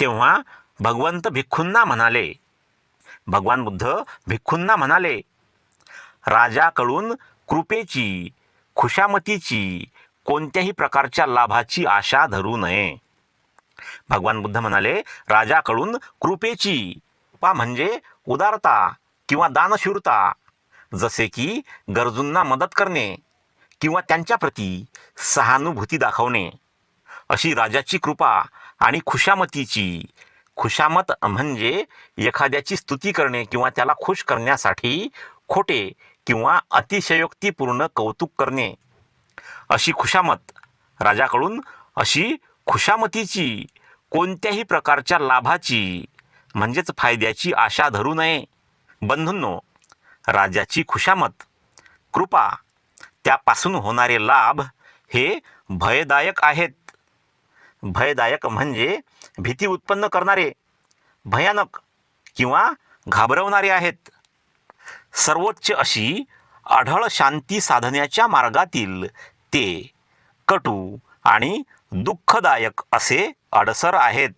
तेव्हा भगवंत भिक्खूंना म्हणाले. भगवान बुद्ध भिक्खूंना म्हणाले राजाकडून कृपेची खुशामतीची कोणत्याही प्रकारच्या लाभाची आशा धरू नये. भगवान बुद्ध म्हणाले राजाकडून कृपेची पा म्हणजे उदारता किंवा दानशूरता जसे की गरजूंना मदत करणे किंवा त्यांच्याप्रती सहानुभूती दाखवणे. अशी राजाची कृपा आणि खुशामतीची. खुशामत म्हणजे एखाद्याची स्तुती करणे किंवा त्याला खुश करण्यासाठी खोटे किंवा अतिशयोक्तीपूर्ण कौतुक करणे. अशी खुशामत राजाकडून अशी खुशामतीची कोणत्याही प्रकारच्या लाभाची म्हणजेच फायद्याची आशा धरू नये. बंधूंनो राजाची खुशामत कृपा त्यापासून होणारे लाभ हे भयदायक आहेत. भयदायक म्हणजे भीती उत्पन्न करणारे भयानक किंवा घाबरवणारे आहेत. सर्वोच्च अशी आढळ शांती साधण्याच्या मार्गातील ते कटू आणि दुःखदायक असे अडसर आहेत.